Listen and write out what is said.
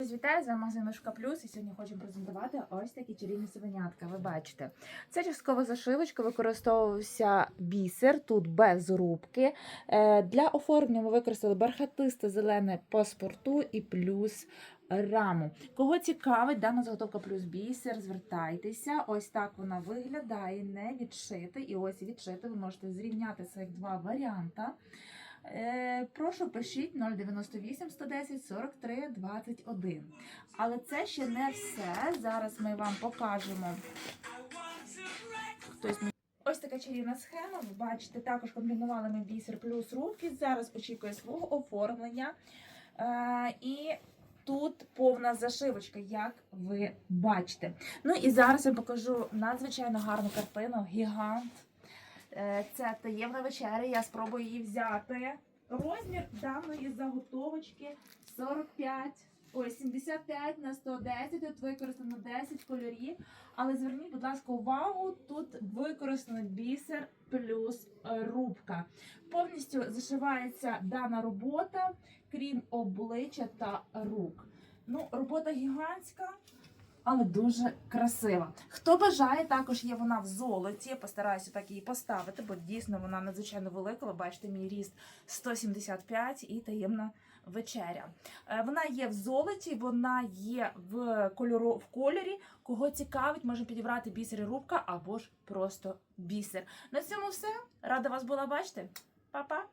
Вітаю, з вами магазин Плюс. І сьогодні хочемо презентувати ось такі чарівні совенятка. Ви бачите, це часткова зашивочка, використовувався бісер, тут без рубки. Е, Для оформлення ми використали бархатисте зелене паспорту і плюс раму. Кого цікавить дана заготовка плюс бісер, звертайтеся. Ось так вона виглядає, не відшити. І ось відшити. Ви можете зрівняти цих два варіанти. Е, прошу пишіть 098 110 43 21. Але це ще не все. Зараз ми вам покажемо. Хтось Ось така чарівна схема. Ви бачите, також комбінували ми бісер плюс рубки. Зараз очікує свого оформлення. Е, і тут повна зашивочка, як ви бачите. Ну і зараз я покажу надзвичайно гарну картину. Гігант. Це таємна вечеря. Я спробую її взяти. Розмір даної заготовочки 45, ой, 75 на 110. Тут використано 10 кольорів. Але зверніть, будь ласка, увагу, тут використано бісер плюс рубка. Повністю зашивається дана робота, крім обличчя та рук. Ну, робота гігантська але дуже красива. Хто бажає, також є вона в золоті. Я постараюся так її поставити, бо дійсно вона надзвичайно велика. Ви бачите, мій ріст 175 і таємна вечеря. Е, Вона є в золоті, вона є в кольору в кольорі. Кого цікавить, може підібрати бісер і рубка або ж просто бісер. На цьому все. Рада вас була бачити. Па-па!